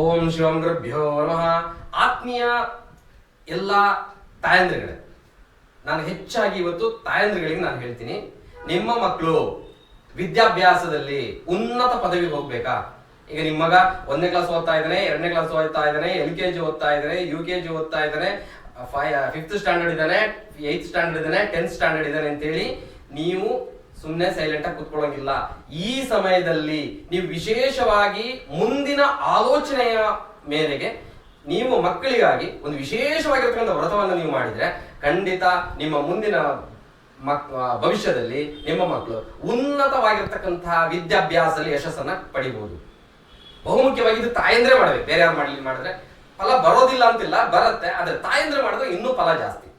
ಓಂ ಶಿವಂ ಗುರುಭ್ಯೋ ನಮಃ. ಆತ್ಮೀಯ ಎಲ್ಲ ತಾಯಂದ್ರಿಗಳೇ, ನಾನು ಹೆಚ್ಚಾಗಿ ಇವತ್ತು ತಾಯಂದ್ರಿಗಳಿಗೆ ನಾನು ಹೇಳ್ತೀನಿ. ನಿಮ್ಮ ಮಕ್ಕಳು ವಿದ್ಯಾಭ್ಯಾಸದಲ್ಲಿ ಉನ್ನತ ಪದವಿಗೆ ಹೋಗ್ಬೇಕಾ? ಈಗ ನಿಮ್ಮ ಮಗ ಒಂದನೇ ಕ್ಲಾಸ್ ಓದ್ತಾ ಇದ್ದಾನೆ, ಎರಡನೇ ಕ್ಲಾಸ್ ಓದ್ತಾ ಇದ್ದಾನೆ, ಎಲ್ ಕೆ ಜಿ ಓದ್ತಾ ಇದ್ದಾನೆ, ಯು ಕೆ ಜಿ ಓದ್ತಾ ಇದ್ದಾನೆ ಫಿಫ್ತ್ ಸ್ಟ್ಯಾಂಡರ್ಡ್ ಇದ್ದಾನೆ ಏಯ್ತ್ ಸ್ಟ್ಯಾಂಡರ್ಡ್ ಇದ್ದಾನೆ ಟೆಂತ್ ಸ್ಟ್ಯಾಂಡರ್ಡ್ ಇದ್ದಾನೆ ಅಂತೇಳಿ ನೀವು ಸುಮ್ಮನೆ ಸೈಲೆಂಟ್ ಆಗಿ ಕುತ್ಕೊಳ್ಳೋಂಗಿಲ್ಲ. ಈ ಸಮಯದಲ್ಲಿ ನೀವು ವಿಶೇಷವಾಗಿ ಮುಂದಿನ ಆಲೋಚನೆಯ ಮೇರೆಗೆ ನೀವು ಮಕ್ಕಳಿಗಾಗಿ ಒಂದು ವಿಶೇಷವಾಗಿರ್ತಕ್ಕಂಥ ವ್ರತವನ್ನು ನೀವು ಮಾಡಿದ್ರೆ ಖಂಡಿತ ನಿಮ್ಮ ಮುಂದಿನ ಮಕ್ ಭವಿಷ್ಯದಲ್ಲಿ ನಿಮ್ಮ ಮಕ್ಕಳು ಉನ್ನತವಾಗಿರ್ತಕ್ಕಂತಹ ವಿದ್ಯಾಭ್ಯಾಸದಲ್ಲಿ ಯಶಸ್ಸನ್ನ ಪಡಿಬಹುದು ಬಹುಮುಖ್ಯವಾಗಿ ಇದು ತಾಯಂದ್ರೆ ಮಾಡಬೇಕು. ಬೇರೆ ಯಾರು ಮಾಡಲಿ, ಮಾಡಿದ್ರೆ ಫಲ ಬರೋದಿಲ್ಲ ಅಂತಿಲ್ಲ, ಬರುತ್ತೆ, ಆದರೆ ತಾಯಂದ್ರೆ ಮಾಡಿದ್ರೆ ಇನ್ನೂ ಫಲ ಜಾಸ್ತಿ.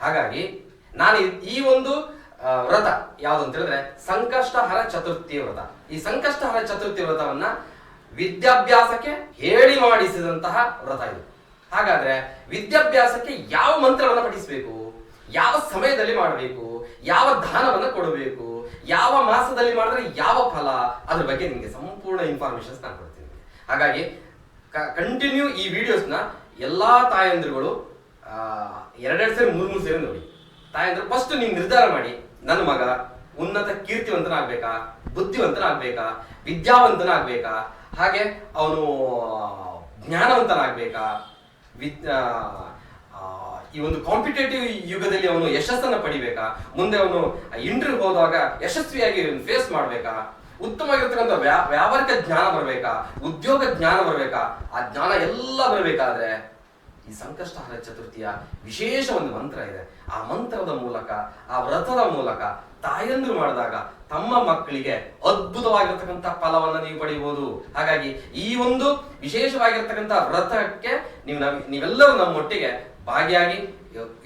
ಹಾಗಾಗಿ ನಾನು ಈ- ಒಂದು ವ್ರತ. ಯಾವುದು ಅಂತ ಹೇಳಿದ್ರೆ ಸಂಕಷ್ಟಹರ ಚತುರ್ಥಿ ವ್ರತ. ಈ ಸಂಕಷ್ಟಹರ ಚತುರ್ಥಿ ವ್ರತವನ್ನ ವಿದ್ಯಾಭ್ಯಾಸಕ್ಕೆ ಹೇಳಿ ಮಾಡಿಸಿದಂತಹ ವ್ರತ ಇದು. ಹಾಗಾದ್ರೆ ವಿದ್ಯಾಭ್ಯಾಸಕ್ಕೆ ಯಾವ ಮಂತ್ರವನ್ನು ಪಠಿಸಬೇಕು? ಯಾವ ಸಮಯದಲ್ಲಿ ಮಾಡಬೇಕು? ಯಾವ ದಾನವನ್ನ ಕೊಡಬೇಕು? ಯಾವ ಮಾಸದಲ್ಲಿ ಮಾಡಿದ್ರೆ ಯಾವ ಫಲ? ಅದ್ರ ಬಗ್ಗೆ ನಿಮಗೆ ಸಂಪೂರ್ಣ ಇನ್ಫಾರ್ಮೇಶನ್ಸ್ ನಾನು ಕೊಡ್ತೀನಿ ಹಾಗಾಗಿ ಕಂಟಿನ್ಯೂ ಈ ವಿಡಿಯೋಸ್ನ ಎಲ್ಲಾ ತಾಯಂದಿರುಗಳು ಎರಡೆರಡು ಸೇರಿ ಮೂರು ಮೂರು ಸೇರಿ ನೋಡಿ. ತಾಯಂದ್ರು ಫಸ್ಟ್ ನೀವು ನಿರ್ಧಾರ ಮಾಡಿ. ನನ್ನ ಮಗ ಉನ್ನತ ಕೀರ್ತಿವಂತನಾಗ್ಬೇಕಾ, ಬುದ್ಧಿವಂತನಾಗ್ಬೇಕಾ, ವಿದ್ಯಾವಂತನಾಗ್ಬೇಕಾ, ಹಾಗೆ ಅವನು ಜ್ಞಾನವಂತನಾಗ್ಬೇಕಾ, ವಿದ್ ಈ ಒಂದು ಕಾಂಪಿಟೇಟಿವ್ ಯುಗದಲ್ಲಿ ಅವನು ಯಶಸ್ಸನ್ನು ಪಡಿಬೇಕಾ, ಮುಂದೆ ಅವನು ಇಂಟರ್ವ್ಯೂ ಹೋದಾಗ ಯಶಸ್ವಿಯಾಗಿ ಫೇಸ್ ಮಾಡ್ಬೇಕಾ, ಉತ್ತಮವಾಗಿರ್ತಕ್ಕಂಥ ವ್ಯಾ, ವ್ಯಾವಹಾರಿಕ ಜ್ಞಾನ ಬರಬೇಕಾ, ಉದ್ಯೋಗ ಜ್ಞಾನ ಬರಬೇಕಾ, ಆ ಜ್ಞಾನ ಎಲ್ಲ ಬರಬೇಕಾದ್ರೆ ಈ ಸಂಕಷ್ಟಹರ ಚತುರ್ಥಿಯ ವಿಶೇಷ ಒಂದು ಮಂತ್ರ ಇದೆ. ಆ ಮಂತ್ರದ ಮೂಲಕ ಆ ವ್ರತದ ಮೂಲಕ ತಾಯಂದ್ರು ಮಾಡಿದಾಗ ತಮ್ಮ ಮಕ್ಕಳಿಗೆ ಅದ್ಭುತವಾಗಿರ್ತಕ್ಕಂಥ ಫಲವನ್ನ ನೀವು ಪಡೆಯಬಹುದು ಹಾಗಾಗಿ ಈ ಒಂದು ವಿಶೇಷವಾಗಿರ್ತಕ್ಕಂಥ ವ್ರತಕ್ಕೆ ನೀವು ನೀವೆಲ್ಲರೂ ನಮ್ಮೊಟ್ಟಿಗೆ ಭಾಗಿಯಾಗಿ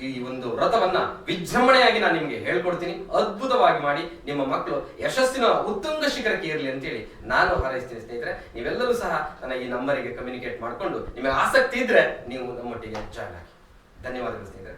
ಈ ಒಂದು ವ್ರತವನ್ನ ವಿಜೃಂಭಣೆಯಾಗಿ ನಾನು ನಿಮಗೆ ಹೇಳ್ಕೊಡ್ತೀನಿ. ಅದ್ಭುತವಾಗಿ ಮಾಡಿ ನಿಮ್ಮ ಮಕ್ಕಳು ಯಶಸ್ಸಿನ ಉತ್ತುಂಗ ಶಿಖರಕ್ಕೆ ಇರಲಿ ಅಂತೇಳಿ ನಾನು ಹಾರೈಸ್ತೀನಿ ಸ್ನೇಹಿತರೆ. ನೀವೆಲ್ಲರೂ ಸಹ ನನ್ನ ಈ ನಂಬರಿಗೆ ಕಮ್ಯುನಿಕೇಟ್ ಮಾಡಿಕೊಂಡು ನಿಮಗೆ ಆಸಕ್ತಿ ಇದ್ರೆ ನೀವು ನಮ್ಮೊಟ್ಟಿಗೆ ಜಾಯ್ನ್ ಆಗಿ. ಧನ್ಯವಾದಗಳು ಸ್ನೇಹಿತರೆ.